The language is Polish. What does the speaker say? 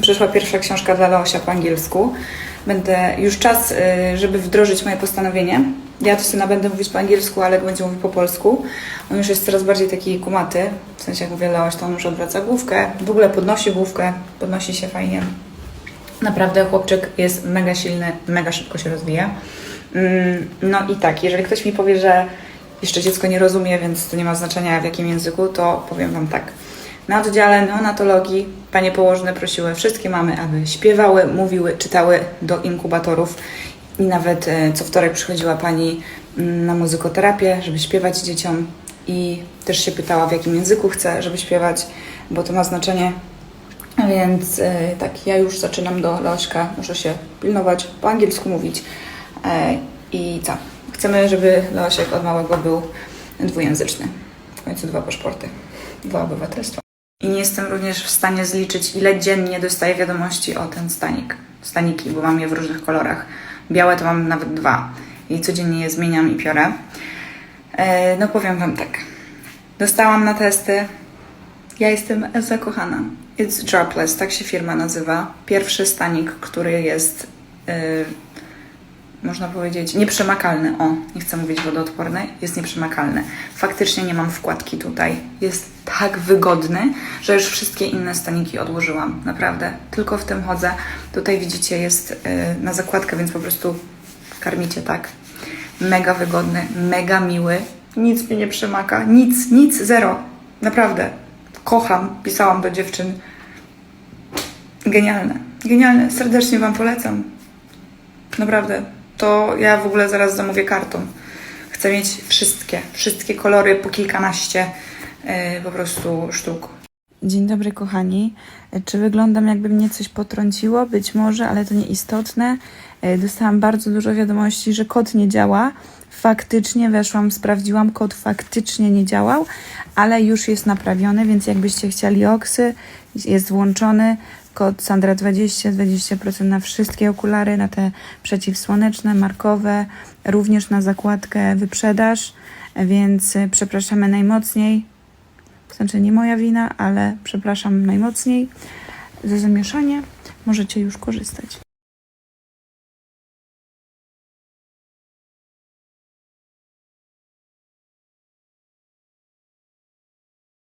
Przyszła pierwsza książka dla Leosia po angielsku. Będę już czas, y, żeby wdrożyć moje postanowienie. Ja to sobie będę mówić po angielsku, ale będzie mówił po polsku. On już jest coraz bardziej taki kumaty. W sensie, jak mówię Leoś, to on już odwraca główkę. W ogóle podnosi główkę, podnosi się fajnie. Naprawdę chłopczyk jest mega silny, mega szybko się rozwija. Mm, No i tak, jeżeli ktoś mi powie, że jeszcze dziecko nie rozumie, więc to nie ma znaczenia w jakim języku, to powiem Wam tak. Na oddziale neonatologii panie położne prosiły wszystkie mamy, aby śpiewały, mówiły, czytały do inkubatorów. I nawet e, co wtorek przychodziła pani mm, na muzykoterapię, żeby śpiewać dzieciom i też się pytała, w jakim języku chce, żeby śpiewać, bo to ma znaczenie więc e, tak, ja już zaczynam do Leośka, muszę się pilnować, po angielsku mówić. E, I co? Chcemy, żeby Leosiek od małego był dwujęzyczny. W końcu dwa paszporty, dwa obywatelstwa. I nie jestem również w stanie zliczyć, ile dziennie dostaję wiadomości o ten stanik. Staniki, bo mam je w różnych kolorach. Białe to mam nawet dwa. I codziennie je zmieniam i piorę. E, no powiem Wam tak. Dostałam na testy ja jestem zakochana. It's Dropless, tak się firma nazywa. Pierwszy stanik, który jest, yy, można powiedzieć, nieprzemakalny. O, nie chcę mówić wodoodporny, jest nieprzemakalny. Faktycznie nie mam wkładki tutaj. Jest tak wygodny, że już wszystkie inne staniki odłożyłam. Naprawdę. Tylko w tym chodzę. Tutaj widzicie, jest yy, na zakładkę, więc po prostu karmicie tak. Mega wygodny, mega miły. Nic mi nie przemaka. Nic, nic, zero. Naprawdę kocham, pisałam do dziewczyn. Genialne, genialne, serdecznie Wam polecam. Naprawdę, to ja w ogóle zaraz zamówię karton. Chcę mieć wszystkie, wszystkie kolory po kilkanaście yy, po prostu sztuk. Dzień dobry, kochani. Czy wyglądam, jakby mnie coś potrąciło? Być może, ale to nieistotne. E, Dostałam bardzo dużo wiadomości, że kod nie działa. Faktycznie weszłam, sprawdziłam, kod faktycznie nie działał, ale już jest naprawiony, więc jakbyście chcieli oksy, jest włączony. Kod Sandra 20, 20% na wszystkie okulary, na te przeciwsłoneczne, markowe, również na zakładkę wyprzedaż, więc e, przepraszamy najmocniej. Znaczy nie moja wina, ale przepraszam najmocniej za zamieszanie. Możecie już korzystać.